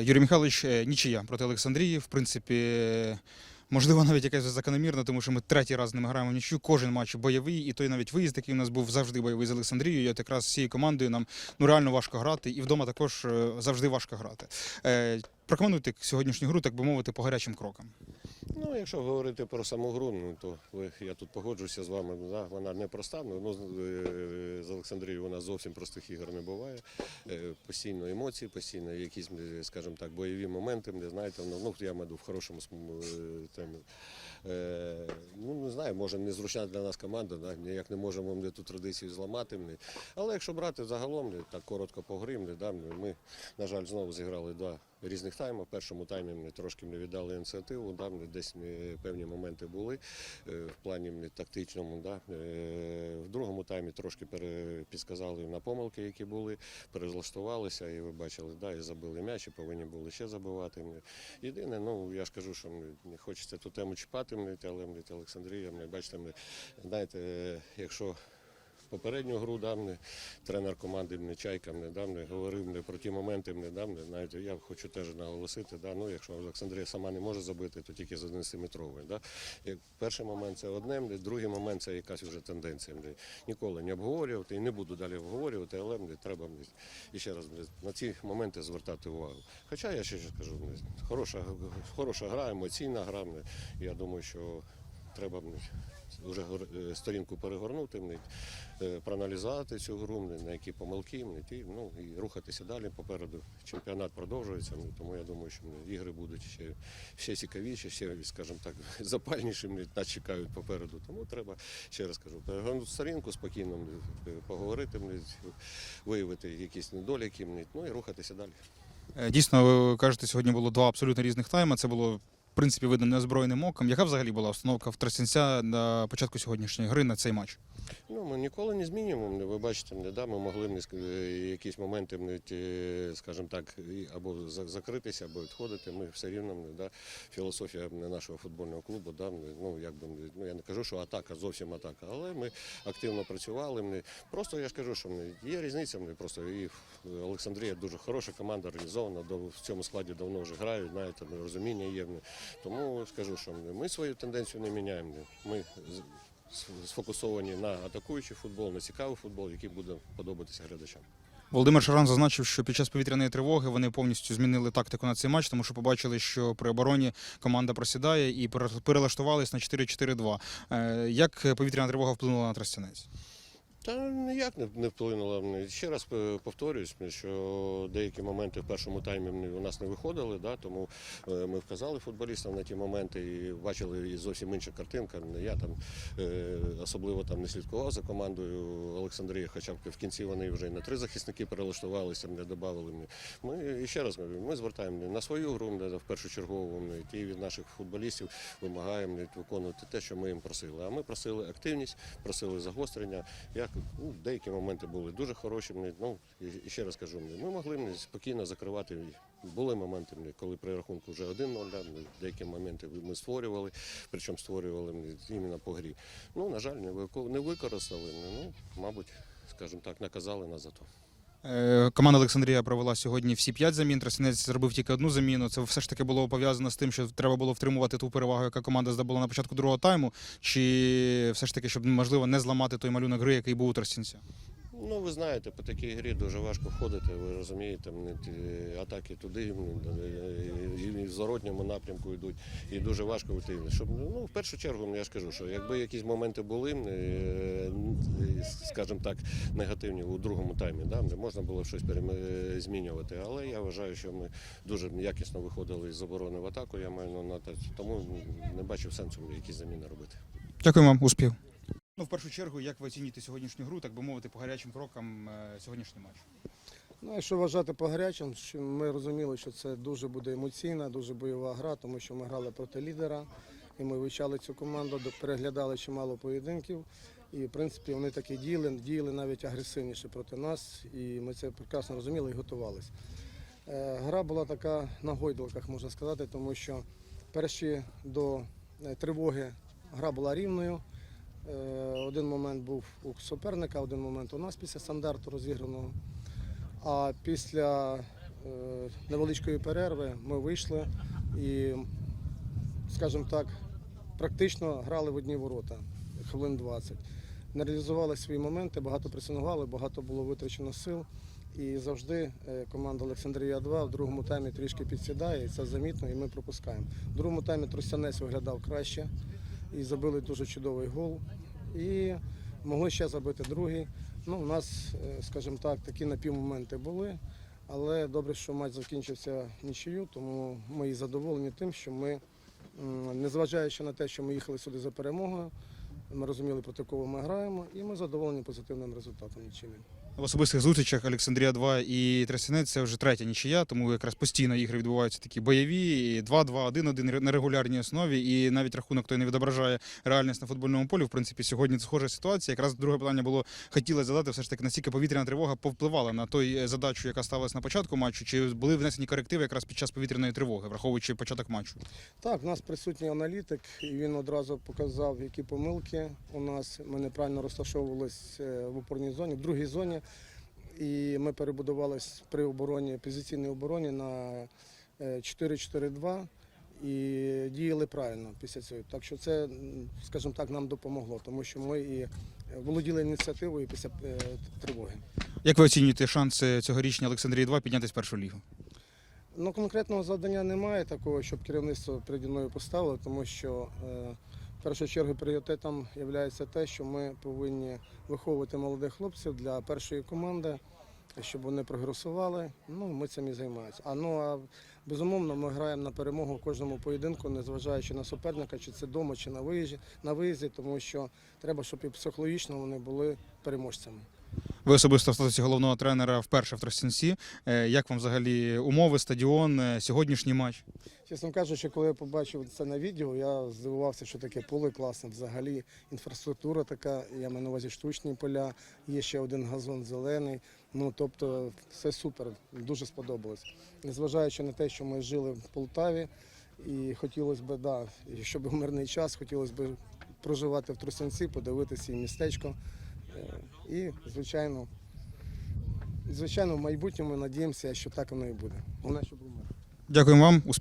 Юрій Михайлович, е, нічия проти Олександрії. В принципі, можливо, навіть якась закономірна, тому що ми третій раз з ними граємо в. Кожен матч бойовий, і той навіть виїзд, який у нас був завжди бойовий з Олександрією. І от якраз з цією командою нам ну реально важко грати, і вдома також е, завжди важко грати. Е, Прокоментуйте сьогоднішню гру, так би мовити, по гарячим крокам. Ну, якщо говорити про саму гру, ну, то я тут погоджуюся з вами. Да, вона непроста. Ну, ну, з- е, Олександрією у нас зовсім простих ігор не буває. Е, Постійно емоції, постійно якісь, е, скажімо так, бойові моменти. Не знаєте, ну, ну я маю в хорошому темі. Ну, не знаю, може незручна для нас команда, да, ніяк не можемо ми ту традицію зламати. Але якщо брати загалом, не, так коротко по грі, не, да, ми, на жаль, знову зіграли два різних тайми. В першому таймі ми трошки не віддали ініціативу, да, десь ми, певні моменти були е, в плані тактичному. Да. Е, В другому таймі трошки підсказали на помилки, які були, перезлаштувалися, і ви бачили, да, і забили м'яч, і повинні були ще забивати. Єдине, ну я ж кажу, що не хочеться ту тему чіпати, але Олександрія, ми, бачите, знаєте, е, якщо попередню гру дав мені тренер команди мені чайка мені дав мені, говорив мені про ті моменти мені дав мені, навіть я хочу теж наголосити, да, ну, якщо Олександрія сама не може забити, то тільки з 11-метрової. Да. Перший момент це одне, мені, другий момент це якась вже тенденція. Мені. Ніколи не обговорювати і не буду далі обговорювати, але мені треба мені, і ще раз мені, на ці моменти звертати увагу. Хоча я ще раз кажу, мені, хороша, хороша гра, емоційна гра. мені. Я думаю, що треба вже е, сторінку перегорнути, е, проаналізувати цю гру, на які помилки, мені, ну, і рухатися далі. Попереду чемпіонат продовжується, мені, тому я думаю, що ігри будуть ще, ще цікавіші, ще, скажімо так, запальніші нас чекають попереду. Тому треба, ще раз кажу, перегорнути сторінку, спокійно е, поговорити, виявити якісь недоліки, ну і рухатися далі. Е, Дійсно, ви кажете, сьогодні було два абсолютно різних тайми. Це було. Принципі, видно неозброєним оком. Яка взагалі була установка в Тростянця на початку сьогоднішньої гри на цей матч? Ну, ми ніколи не змінюємо. Ви бачите, не да, ми могли е, якісь моменти, е, скажімо так, або за- закритися, або відходити. Ми все рівно не, да, філософія нашого футбольного клубу. Да, ну, якби, ну, я не кажу, що атака зовсім атака, але ми активно працювали. Ми, просто я ж кажу, що ми, є різниця. Ми просто і Олександрія дуже хороша команда, організована. В цьому складі давно вже грають, знаєте, розуміння є. Тому скажу, що ми, свою тенденцію не міняємо. Ми сфокусовані на атакуючий футбол, на цікавий футбол, який буде подобатися глядачам. Володимир Шаран зазначив, що під час повітряної тривоги вони повністю змінили тактику на цей матч, тому що побачили, що при обороні команда просідає і пере- на 4-4-2. Е, Як повітряна тривога вплинула на Тростянець? Та ніяк не, не вплинуло. Ще раз е, повторюсь, що деякі моменти в першому таймі у нас не виходили, да, тому е, ми вказали футболістам на ті моменти і бачили і зовсім інша картинка. Я там е, особливо там не слідкував за командою Олександрії, хоча б в кінці вони вже і на три захисники перелаштувалися, не додали. Ми і ще раз ми звертаємо на свою гру, на- в першу чергу, і від наших футболістів вимагаємо виконувати те, що ми їм просили. А ми просили активність, просили загострення. Як ну, деякі моменти були дуже хороші. Ну і, ще раз кажу, ми могли спокійно закривати. Були моменти, коли при рахунку вже 1-0, да, деякі моменти ми створювали, причому створювали іменно по грі. Ну, на жаль, не використали. Ну, мабуть, скажімо так, наказали нас за то. Е, Команда Олександрія провела сьогодні всі п'ять замін. Трасінець зробив тільки одну заміну. Це все ж таки було пов'язано з тим, що треба було втримувати ту перевагу, яка команда здобула на початку другого тайму. Чи все ж таки, щоб можливо не зламати той малюнок гри, який був у Тростянця? Ну, ви знаєте, по такій грі дуже важко входити, ви розумієте, атаки туди, е, і в зворотньому напрямку йдуть, і дуже важко вийти. Щоб, ну, в першу чергу, я ж що якби якісь моменти були, е, е, скажімо так, негативні у другому таймі, да, можна було щось перем- змінювати. Але я вважаю, що ми дуже якісно виходили з оборони в атаку, я маю на тому не бачив сенсу якісь заміни робити. Дякую вам, успіх. Ну, в першу чергу, як ви оцінюєте сьогоднішню гру, так би мовити, по гарячим крокам е, сьогоднішній матч? Ну, якщо вважати по гарячим, ми розуміли, що це дуже буде емоційна, дуже бойова гра, тому що ми грали проти лідера, і ми вивчали цю команду, переглядали чимало поєдинків. І в принципі вони таки діяли, діяли навіть агресивніше проти нас, і ми це прекрасно розуміли і готувалися. Е, Гра була така на гойдалках, можна сказати, тому що перші до е, тривоги гра була рівною. Е, Один момент був у суперника, один момент у нас після стандарту розіграного. А після е, невеличкої перерви ми вийшли і, скажімо так, практично грали в одні ворота хвилин 20. Не реалізували свої моменти, багато пресингували, багато було витрачено сил. І завжди е, команда Олександрія 2 в другому таймі трішки підсідає, і це замітно, і ми пропускаємо. В другому таймі Тростянець виглядав краще і забили дуже чудовий гол. І могли ще забити другий. Ну, у нас, е, скажімо так, такі напівмоменти були. Але добре, що матч закінчився нічию, тому ми і задоволені тим, що ми, незважаючи на те, що ми їхали сюди за перемогою, ми розуміли, проти кого ми граємо, і ми задоволені позитивним результатом нічийним. В особистих зустрічах Олександрія 2 і Тростянець це вже третя нічия, тому якраз постійно ігри відбуваються такі бойові, і 2-2, 1-1 на регулярній основі, і навіть рахунок той не відображає реальність на футбольному полі. В принципі, сьогодні схожа ситуація. Якраз друге питання було хотілося задати, все ж таки, наскільки повітряна тривога повпливала на той е, задачу, яка ставилась на початку матчу, чи були внесені корективи якраз під час повітряної тривоги, враховуючи початок матчу. Так, у нас присутній аналітик, і він одразу показав, які помилки у нас. Ми неправильно розташовувалися в опорній зоні, в другій зоні. І ми перебудувалися при обороні, позиційній обороні на е, 4-4-2 і діяли правильно після цього. Так що це, скажімо так, нам допомогло, тому що ми і володіли ініціативою після е, тривоги. Як ви оцінюєте шанси цьогорічні Олександрії 2 піднятися в першу лігу? Ну, конкретного завдання немає такого, щоб керівництво переді мною поставило, тому що е, першу чергу пріоритетом є те, що ми повинні виховувати молодих хлопців для першої команди, щоб вони прогресували. Ну, ми цим і займаємося. А ну а безумовно, ми граємо на перемогу в кожному поєдинку, незважаючи на суперника, чи це вдома, чи на виїзді, на виїзді, тому що треба, щоб і психологічно вони були переможцями. Ви особисто в статусі головного тренера вперше в Тростянці. Е, Як вам взагалі умови, стадіон, е, сьогоднішній матч? Чесно кажучи, коли я побачив це на відео, я здивувався, що таке поле класне. Взагалі інфраструктура така, я маю на увазі штучні поля, є ще один газон зелений. Ну тобто все супер, дуже сподобалось. Незважаючи на те, що ми жили в Полтаві, і хотілося б, да, щоб був мирний час, хотілося б проживати в Тростянці, подивитися і містечко. І, звичайно, звичайно, в майбутньому надіємося, що так воно і буде. Головне, щоб був мир. Дякуємо вам.